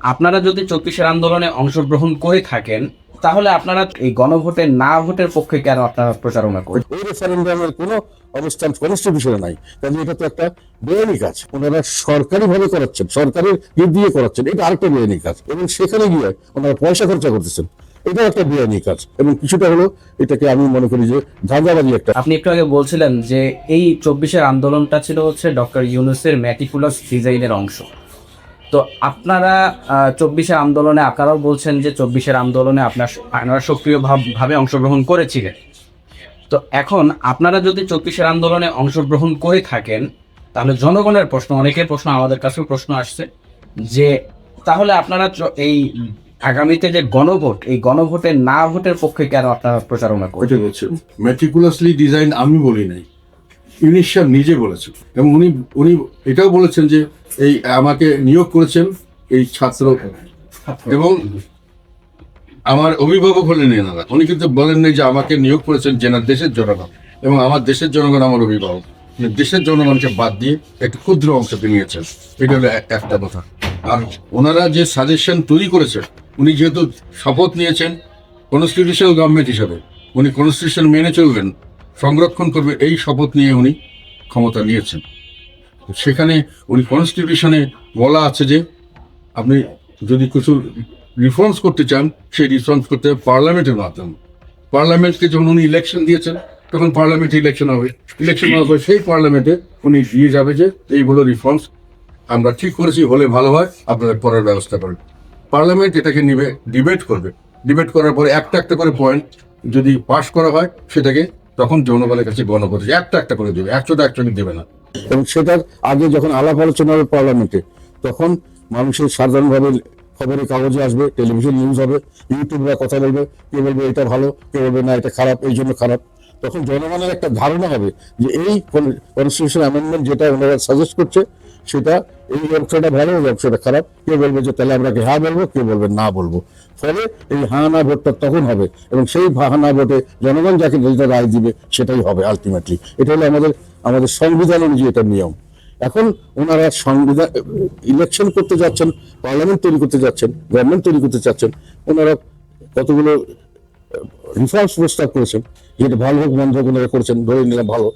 আপনারা যদি চব্বিশের আন্দোলনে অংশগ্রহণ করে থাকেন তাহলে আপনারা এই গণভোটে না ভোটের পক্ষে কেন আপনারা প্রচারণা করবেন ওই রেফারেন্ডামের কোনো অবস্থান কনস্টিটিউশনে নাই। কাজে এটা তো একটা বেআইনি কাজ। ওনারা সরকারি ভাবে করাচ্ছেন সরকারের দিয়ে করাচ্ছেন। এটা আরেকটা বেআইনি কাজ। এবং সেখানে গিয়ে ওনারা পয়সা খরচা করতেছেন। এটাও একটা বেআইনি কাজ। এবং কিছুটা হলো এটাকে আমি মনে করি যে ধাঁধাবাজি একটা। আপনি একটু আগে বলছিলেন যে এই চব্বিশের আন্দোলনটা ছিল হচ্ছে ডক্টর ইউনুসের ম্যাটিকুলাস ডিজাইনের অংশ। তো আপনারা চব্বিশের আন্দোলনে আপনারাও বলছেন যে চব্বিশের আন্দোলনে আপনার আপনারা সক্রিয় ভাব- ভাবে অংশগ্রহণ করেছিলেন। তো এখন আপনারা যদি চব্বিশের আন্দোলনে অংশগ্রহণ করে থাকেন, তাহলে জনগণের প্রশ্ন, অনেকের প্রশ্ন, আমাদের কাছেও প্রশ্ন আসছে যে তাহলে আপনারা এই আগামীতে যে গণভোট, এই গণভোটে না ভোটের পক্ষে কেন আপনারা প্রচারণা বলছে মেটিকুলাসলি ডিজাইন আমি বলি নাই। ইউনিশ নিজে বলেছেন। এবং উনি উনি এটাও বলেছেন যে এই আমাকে নিয়োগ করেছেন এই ছাত্র। এবং আমার অভিভাবক হলেন এনারা উনি কিন্তু বলেন নাই যে আমাকে নিয়োগ করেছেন জেনার দেশের জনগণ। এবং আমার দেশের জনগণ আমার অভিভাবক। দেশের জনগণকে বাদ দিয়ে একটি ক্ষুদ্র অংশ নিয়েছেন। এটা হলো একটা কথা। আর ওনারা যে সাজেশন তৈরি করেছেন উনি যেহেতু শপথ নিয়েছেন কনস্টিটিউশনাল গভর্নমেন্ট হিসাবে উনি কনস্টিটিউশন মেনে চলবেন। সংরক্ষণ করবে এই শপথ নিয়ে উনি ক্ষমতা নিয়েছেন। সেখানে উনি কনস্টিটিউশনে বলা আছে যে, আপনি যদি কিছু রিফর্মস করতে চান, সেই রিফর্মস করতে হবে পার্লামেন্টের মাধ্যমে। পার্লামেন্টকে যখন উনি ইলেকশন দিয়েছেন, তখন পার্লামেন্টে ইলেকশন হবে। ইলেকশন হওয়ার পর সেই পার্লামেন্টে উনি দিয়ে যাবে যে, এইগুলো রিফর্মস আমরা ঠিক করেছি, হলে ভালো হয় আপনাদের পরের ব্যবস্থা করবে পার্লামেন্ট এটাকে নিবে ডিবেট করবে। ডিবেট করার পরে একটা একটা করে পয়েন্ট যদি পাশ করা হয়, সেটাকে তখন যৌনবলের কাছে গণপতি একটা একটা করে দেবে, একশোটা একশোটা দেবে না। এবং সেটার আগে যখন আলাপ আলোচনা হবে পার্লামেন্টে, তখন মানুষের সাধারণভাবে খবরের কাগজে আসবে, টেলিভিশন নিউজ হবে ইউটিউবরা কথা বলবে, কে বলবে এটা ভালো, কে বলবে না, এটা খারাপ, এই জন্য খারাপ। তখন জনগণের একটা ধারণা হবে যে এই কনস্টিটিউশন অ্যামেন্ডমেন্ট যেটা ওনারা সাজেস্ট করছে সেটা, এই ব্যবসাটা ভালো, এই অংশটা খারাপ। কেউ বলবে যে তাহলে আমরা হ্যাঁ বলব কেউ বলবে না বলব? ফলে এই হা না ভোটটা তখন হবে এবং সেই হা না ভোটে জনগণ যাকে যেটা রায় দিবে সেটাই হবে আলটিমেটলি এটা হলো আমাদের আমাদের সংবিধান অনুযায়ী এটা নিয়ম। এখন ওনারা সংবিধান ইলেকশন করতে যাচ্ছেন পার্লামেন্ট তৈরি করতে যাচ্ছেন গভর্নমেন্ট তৈরি করতে চাচ্ছেন, ওনারা কতগুলো রিফর্মস প্রস্তাব করেছেন, যেটা ভালো হোক বন্ধ হোক ওনারা করেছেন, ধরে নিলাম ভালো।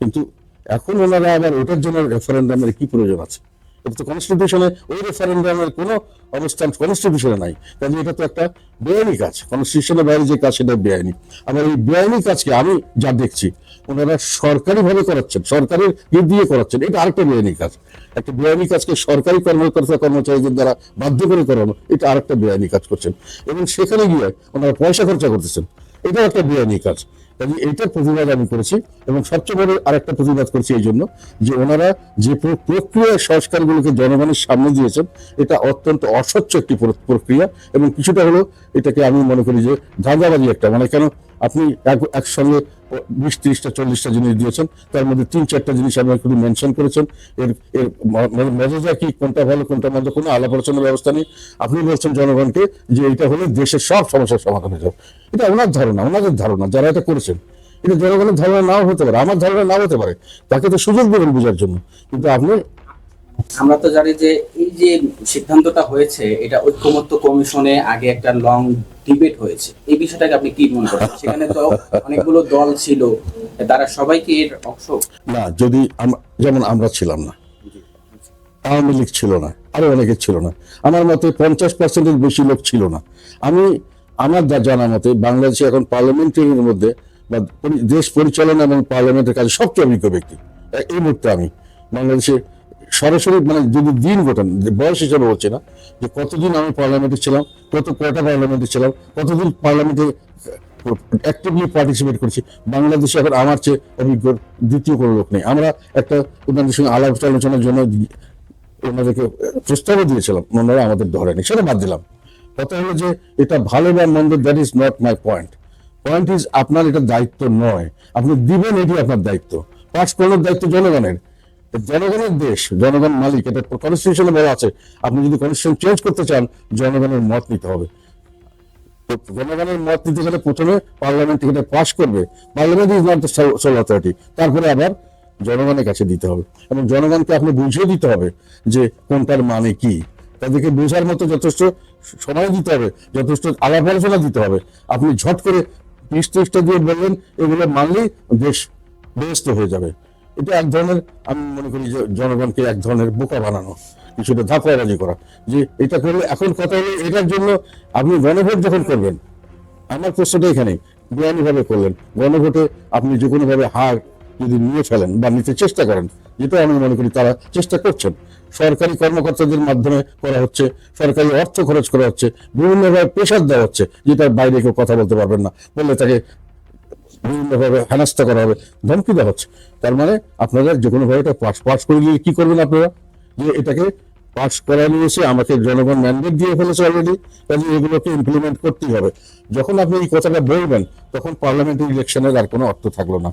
কিন্তু এখন ওনারা আবার ওটার জন্য রেফারেন্ডামের কি প্রয়োজন আছে? এটা তো কনস্টিটিউশনে ওই রেফারেন্ডামের কোনো অবস্থান কনস্টিটিউশনে নাই। কাজে এটা তো একটা বেআইনি কাজ। কনস্টিটিউশনের বাইরে যে কাজ, সেটা বেআইনি। আবার এই বেআইনি কাজকে আমি যা দেখছি, ওনারা সরকারি ভাবে করাচ্ছেন, সরকারের ইয়ে দিয়ে করাচ্ছেন, এটা আরেকটা বেআইনি কাজ। একটা বেআইনি কাজকে সরকারি কর্মকর্তা কর্মচারীদের দ্বারা বাধ্য করে করানো, এটা আরেকটা বেআইনি কাজ করছেন। এবং সেখানে গিয়ে ওনারা পয়সা খরচা করতেছেন। এটাও একটা বেআইনি কাজ। কাজে এইটার প্রতিবাদ আমি করেছি এবং সবচেয়ে বড় আরেকটা প্রতিবাদ করছি এই জন্য যে ওনারা যে প্র- প্রক্রিয়া সংস্কারগুলোকে জনগণের সামনে দিয়েছেন, এটা অত্যন্ত অস্বচ্ছ একটি প্রক্রিয়া এবং কিছুটা হলো এটাকে আমি মনে করি যে ধাঁধাবাজি একটা। মানে কেন আপনি এক- একসঙ্গে বিশ, ত্রিশটা, চল্লিশটা জিনিস দিয়েছেন, তার মধ্যে তিন, চারটা জিনিস আপনি একটু মেনশন করেছেন। এর এর ম- মজাটা কি, কোনটা ভালো, কোনটা মন্দ, কোনো আলাপ আলোচনার ব্যবস্থা নেই। আপনি বলছেন জনগণকে যে এটা হলে দেশের সব সমস্যার সমাধান হয়ে যাবে। এটা ওনার ধারণা, ওনাদের ধারণা, যারা এটা করেছেন। এটা জনগণের ধারণা নাও হতে পারে, আমার ধারণা নাও হতে পারে। তাকে তো সুযোগ দেবেন বোঝার জন্য। কিন্তু আপনি আমরা তো জানি যে এই যে সিদ্ধান্তটা হয়েছে এটা ঐক্যমত্য কমিশনে আগে একটা লং ডিবেট হয়েছে। এই বিষয়টাকে আপনি কি মনে করেন? সেখানে তো অনেকগুলো দল ছিল তারা সবাইকে এর অংশ না যদি যেমন আমরা ছিলাম না। আওয়ামী লীগ ছিল না আরও অনেকে ছিল না। আমার মতে পঞ্চাশ পার্সেন্টের বেশি লোক ছিল না। আমি আমার যা জানা মতে বাংলাদেশে এখন পার্লামেন্টের মধ্যে বা দেশ পরিচালনা এবং পার্লামেন্টের কাজে সবচেয়ে অভিজ্ঞ ব্যক্তি। এই মুহূর্তে আমি বাংলাদেশে সরাসরি মানে যদি দিন গোটান বয়স হিসাবে বলছি না, যে কতদিন আমি পার্লামেন্টে ছিলাম, কত কয়টা পার্লামেন্টে ছিলাম, কতদিন পার্লামেন্টে অ্যাক্টিভলি পার্টিসিপেট করছি, বাংলাদেশে এখন আমার চেয়ে অভিজ্ঞ দ্বিতীয় কোনো লোক নেই। আমরা একটা ওনাদের সঙ্গে আলাপ আলোচনার জন্য ওনাদেরকে প্রস্তাবও দিয়েছিলাম, ওনারা আমাদের ধরেনি, সেটা বাদ দিলাম। কথা হলো যে এটা ভালো বা মন্দ that is not my point point is আপনার এটা দায়িত্ব নয়। আপনি দিবেন এটি আপনার দায়িত্ব। পাস করানোর দায়িত্ব জনগণের। জনগণের দেশ, জনগণ মালিক, এটা কনস্টিটিউশনে বলা আছে। আপনি যদি কনস্টিটিউশন চেঞ্জ করতে চান, জনগণের মত নিতে হবে। জনগণের মত নিতে গেলে প্রথমে পার্লামেন্ট এটা পাস করবে। Parliament is not sole authority তারপরে আবার জনগণের কাছে দিতে হবে। এবং জনগণকে আপনি বুঝিয়ে দিতে হবে যে কোনটার মানে কি। তাদেরকে বোঝার মতো যথেষ্ট সময় দিতে হবে, যথেষ্ট আলাপ আলোচনা দিতে হবে। আপনি ঝট করে ত্রিশটা দিয়ে বললেন এগুলো মানলেই দেশ ব্যস্ত হয়ে যাবে। এটা এক ধরনের, আমি মনে করি যে জনগণকে এক ধরনের বোকা বানানো, কিছুটা ধাপাবাজি করা। যে এটা করলে এখন কথা হলো এটার জন্য আপনি গণভোট যখন করবেন, আমার প্রশ্নটা এখানে বেআইনিভাবে করলেন, গণভোটে আপনি যে কোনোভাবে হার যদি নিয়ে ফেলেন বা নিতে চেষ্টা করেন, যেটা আমি মনে করি তারা চেষ্টা করছেন। সরকারি কর্মকর্তাদের মাধ্যমে করা হচ্ছে, সরকারি অর্থ খরচ করা হচ্ছে, বিভিন্নভাবে প্রেশার দেওয়া হচ্ছে, যেটার বাইরে কেউ কথা বলতে পারবেন না। বললে তাকে বিভিন্নভাবে হেনাস্তা করা হবে, ধমকি দেওয়া হচ্ছে। তার মানে আপনারা যে কোনোভাবে এটা পাস পাস করে দিয়ে কী করবেন আপনারা? যে এটাকে পাস করা নিয়েছে আমাকে জনগণ ম্যান্ডেট দিয়ে ফেলেছে অলরেডি কাজে এগুলোকে ইমপ্লিমেন্ট করতেই হবে। যখন আপনি এই কথাটা বলবেন, তখন পার্লামেন্টের ইলেকশনের আর কোনো অর্থ থাকল না।